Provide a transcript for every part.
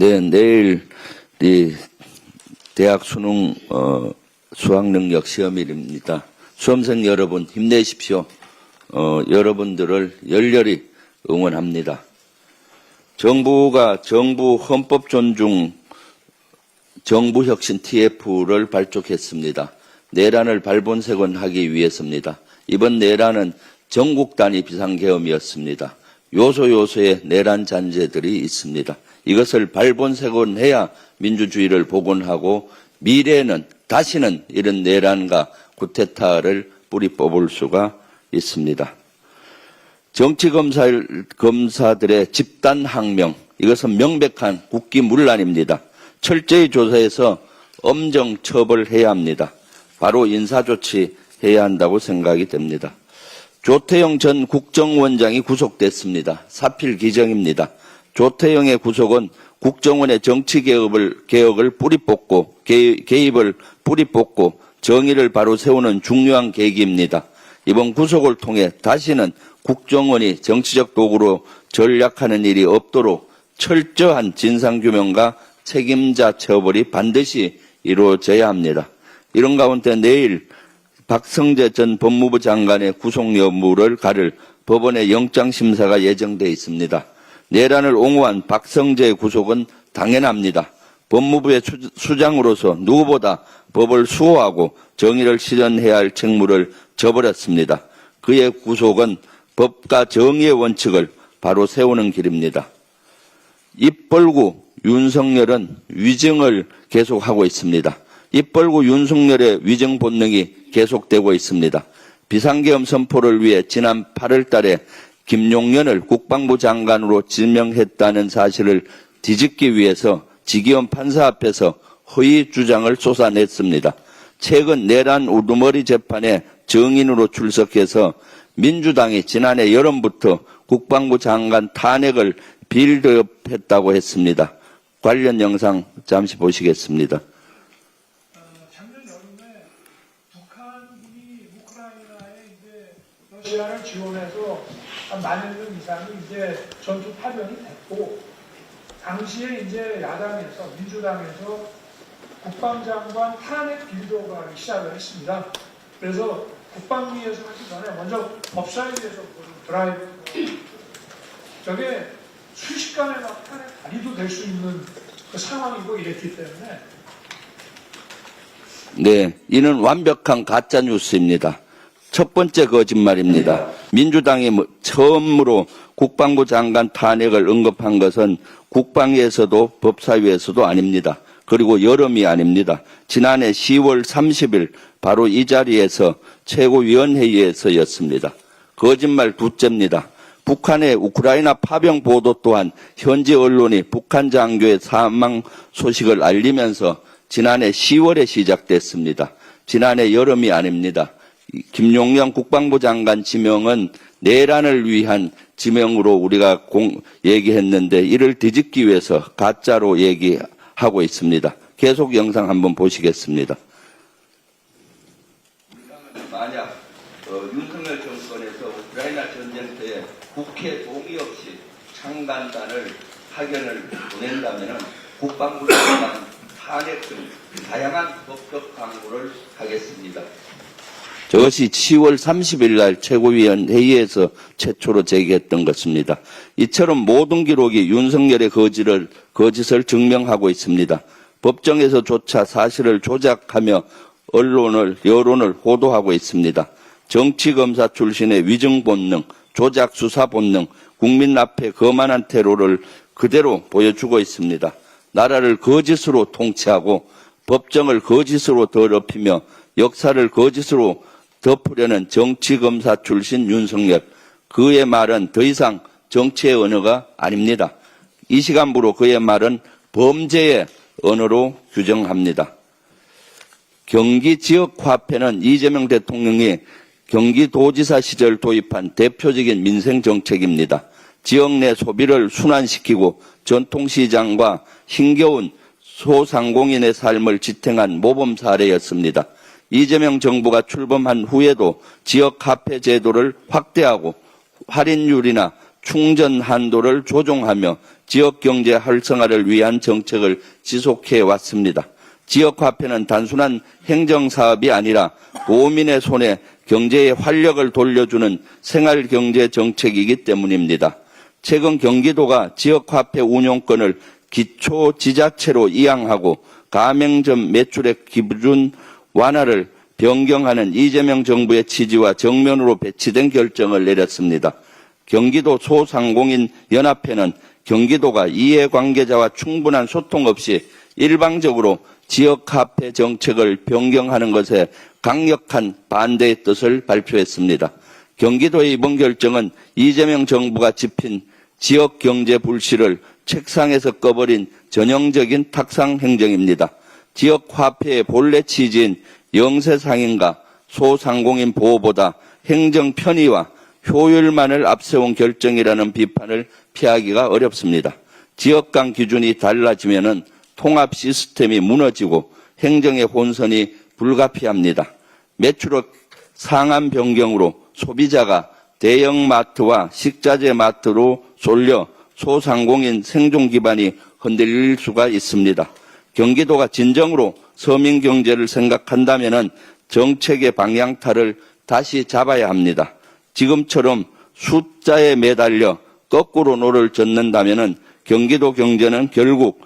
네, 내일 이 대학 수능 어, 수학 능력 시험일입니다. 수험생 여러분 힘내십시오. 어, 여러분들을 열렬히 응원합니다. 정부가 정부 헌법 존중 정부 혁신 TF를 발족했습니다. 내란을 발본색원하기 위해서입니다. 이번 내란은 전국 단위 비상계엄이었습니다. 요소 요소에 내란 잔재들이 있습니다. 이것을 발본색원해야 민주주의를 복원하고 미래에는 다시는 이런 내란과 구테타를 뿌리 뽑을 수가 있습니다. 정치 검사 검사들의 집단 항명 이것은 명백한 국기문란입니다. 철저히 조사해서 엄정 처벌해야 합니다. 바로 인사조치 해야 한다고 생각이 됩니다. 조태영 전 국정원장이 구속됐습니다. 사필 기정입니다. 조태영의 구속은 국정원의 정치 개혁을, 개혁을 뿌리 뽑고 개, 개입을 뿌리 뽑고 정의를 바로 세우는 중요한 계기입니다. 이번 구속을 통해 다시는 국정원이 정치적 도구로 전략하는 일이 없도록 철저한 진상규명과 책임자 처벌이 반드시 이루어져야 합니다. 이런 가운데 내일 박성재 전 법무부 장관의 구속 여부를 가를 법원의 영장심사가 예정돼 있습니다. 내란을 옹호한 박성재의 구속은 당연합니다. 법무부의 수- 수장으로서 누구보다 법을 수호하고 정의를 실현해야 할 책무를 져버렸습니다. 그의 구속은 법과 정의의 원칙을 바로 세우는 길입니다. 입 벌고 윤석열은 위증을 계속하고 있습니다. 입 벌고 윤석열의 위증 본능이 계속되고 있습니다. 비상계엄 선포를 위해 지난 8월 달에 김용년을 국방부 장관으로 지명했다는 사실을 뒤집기 위해서 지기현 판사 앞에서 허위 주장을 쏟아냈습니다. 최근 내란 우두머리 재판에 정인으로 출석해서 민주당이 지난해 여름부터 국방부 장관 탄핵을 빌드업했다고 했습니다. 관련 영상 잠시 보시겠습니다. 어, 작년 여름에 북한이 우크라이나에 이제 러시아를 지원해서 한 만여 명 이상이 이제 전투 파병이 됐고 당시에 이제 야당에서 민주당에서 국방장관 탄핵 하기 시작을 했습니다. 그래서 국방위에서 하기 전에 먼저 법사위에서 그 드라이브 저게 순식간에 막 탄핵 발의도 될 수 있는 그 상황이고 이랬기 때문에 네, 이는 완벽한 가짜 뉴스입니다. 첫 번째 거짓말입니다. 민주당이 뭐- 처음으로 국방부 장관 탄핵을 언급한 것은 국방위에서도 법사위에서도 아닙니다. 그리고 여름이 아닙니다. 지난해 10월 30일 바로 이 자리에서 최고위원회의에서였습니다. 거짓말 두째입니다. 북한의 우크라이나 파병 보도 또한 현지 언론이 북한 장교의 사망 소식을 알리면서 지난해 10월에 시작됐습니다. 지난해 여름이 아닙니다. 이 김용영 국방부 장관 지명은 내란을 위한 지명으로 우리가 공, 얘기했는데 이를 뒤집기 위해서 가짜로 얘기하고 있습니다. 계속 영상 한번 보시겠습니다. 만약 어, 윤석열 정권에서 우크라이나 전쟁터에 국회 동의 없이 창간단을 파견을 보낸다면 국방부 장관 탄핵 등 다양한 법적 강구를 하겠습니다. 저것이 10월 30일 날 최고위원 회의에서 최초로 제기했던 것입니다. 이처럼 모든 기록이 윤석열의 거짓을, 거짓을 증명하고 있습니다. 법정에서조차 사실을 조작하며 언론을, 여론을 호도하고 있습니다. 정치검사 출신의 위증 본능, 조작 수사 본능, 국민 앞에 거만한 테러를 그대로 보여주고 있습니다. 나라를 거짓으로 통치하고 법정을 거짓으로 더럽히며 역사를 거짓으로 덮으려는 정치검사 출신 윤석열. 그의 말은 더 이상 정치의 언어가 아닙니다. 이 시간부로 그의 말은 범죄의 언어로 규정합니다. 경기 지역 화폐는 이재명 대통령이 경기도지사 시절 도입한 대표적인 민생 정책입니다. 지역 내 소비를 순환시키고 전통시장과 힘겨운 소상공인의 삶을 지탱한 모범 사례였습니다. 이재명 정부가 출범한 후에도 지역 화폐 제도를 확대하고 할인율이나 충전 한도를 조정하며 지역 경제 활성화를 위한 정책을 지속해 왔습니다. 지역 화폐는 단순한 행정 사업이 아니라 도민의 손에 경제의 활력을 돌려주는 생활 경제 정책이기 때문입니다. 최근 경기도가 지역 화폐 운용권을 기초 지자체로 이양하고 가맹점 매출액 기준 완화를 변경하는 이재명 정부의 지지와 정면으로 배치된 결정을 내렸습니다. 경기도 소상공인 연합회는 경기도가 이해관계자와 충분한 소통 없이 일방적으로 지역화폐 정책을 변경하는 것에 강력한 반대의 뜻을 발표했습니다. 경기도의 이번 결정은 이재명 정부가 짚인 지역 경제 불씨를 책상에서 꺼버린 전형적인 탁상 행정입니다. 지역 화폐의 본래 취지인 영세상인과 소상공인 보호보다 행정 편의와 효율만을 앞세운 결정이라는 비판을 피하기가 어렵습니다. 지역 간 기준이 달라지면은 통합 시스템이 무너지고 행정의 혼선이 불가피합니다. 매출액 상한 변경으로 소비자가 대형 마트와 식자재 마트로 쏠려 소상공인 생존 기반이 흔들릴 수가 있습니다. 경기도가 진정으로 서민 경제를 생각한다면 정책의 방향타를 다시 잡아야 합니다. 지금처럼 숫자에 매달려 거꾸로 노를 젓는다면 경기도 경제는 결국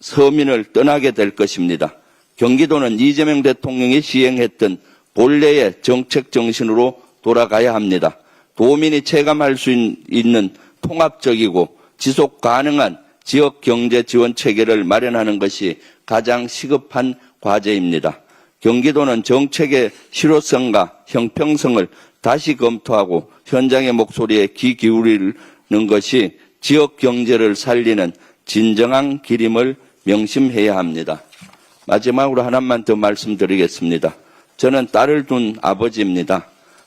서민을 떠나게 될 것입니다. 경기도는 이재명 대통령이 시행했던 본래의 정책 정신으로 돌아가야 합니다. 도민이 체감할 수 있- 있는 통합적이고 지속 가능한 지역 경제 지원 체계를 마련하는 것이 가장 시급한 과제입니다. 경기도는 정책의 실효성과 형평성을 다시 검토하고 현장의 목소리에 귀 기울이는 것이 지역 경제를 살리는 진정한 길임을 명심해야 합니다. 마지막으로 하나만 더 말씀드리겠습니다. 저는 딸을 둔 아버지입니다.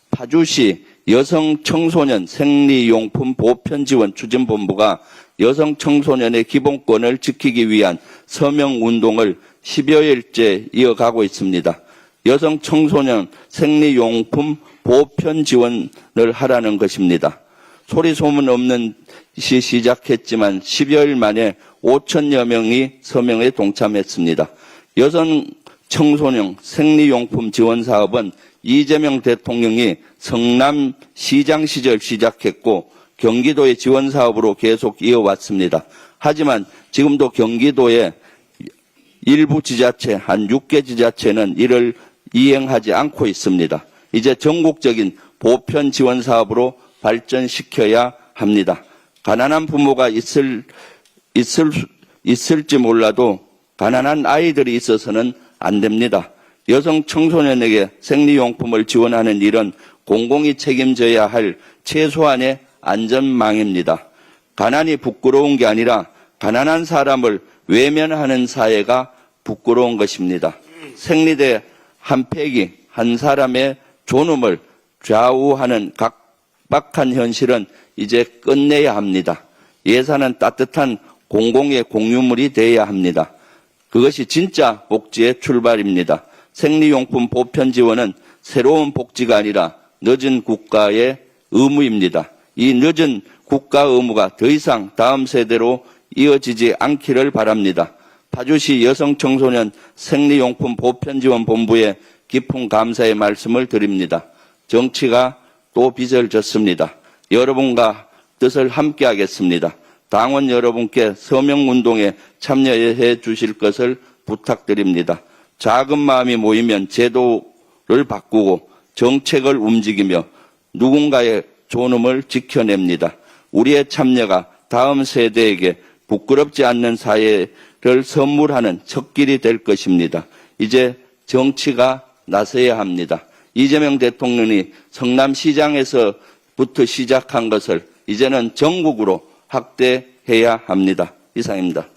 파주시 여성 청소년 생리용품 보편 지원 추진본부가 여성 청소년의 기본권을 지키기 위한 서명 운동을 10여일째 이어가고 있습니다. 여성 청소년 생리용품 보편 지원을 하라는 것입니다. 소리 소문 없는 시 시작했지만 10여일 만에 5천여 명이 서명에 동참했습니다. 여성 청소년 생리용품 지원 사업은 이재명 대통령이 성남 시장 시절 시작했고 경기도의 지원 사업으로 계속 이어왔습니다. 하지만 지금도 경기도의 일부 지자체, 한 6개 지자체는 이를 이행하지 않고 있습니다. 이제 전국적인 보편 지원 사업으로 발전시켜야 합니다. 가난한 부모가 있을, 있을, 수- 있을지 몰라도 가난한 아이들이 있어서는 안 됩니다. 여성 청소년에게 생리용품을 지원하는 일은 공공이 책임져야 할 최소한의 안전망입니다. 가난이 부끄러운 게 아니라 가난한 사람을 외면하는 사회가 부끄러운 것입니다. 생리대 한 팩이 한 사람의 존엄을 좌우하는 각박한 현실은 이제 끝내야 합니다. 예산은 따뜻한 공공의 공유물이 되어야 합니다. 그것이 진짜 복지의 출발입니다. 생리용품 보편 지원은 새로운 복지가 아니라 늦은 국가의 의무입니다. 이 늦은 국가 의무가 더 이상 다음 세대로 이어지지 않기를 바랍니다. 파주시 여성 청소년 생리용품 보편 지원 본부에 깊은 감사의 말씀을 드립니다. 정치가 또 빚을 졌습니다. 여러분과 뜻을 함께 하겠습니다. 당원 여러분께 서명운동에 참여해 주실 것을 부탁드립니다. 작은 마음이 모이면 제도를 바꾸고 정책을 움직이며 누군가의 존엄을 지켜냅니다. 우리의 참여가 다음 세대에게 부끄럽지 않는 사회를 선물하는 첫 길이 될 것입니다. 이제 정치가 나서야 합니다. 이재명 대통령이 성남시장에서부터 시작한 것을 이제는 전국으로 확대해야 합니다. 이상입니다.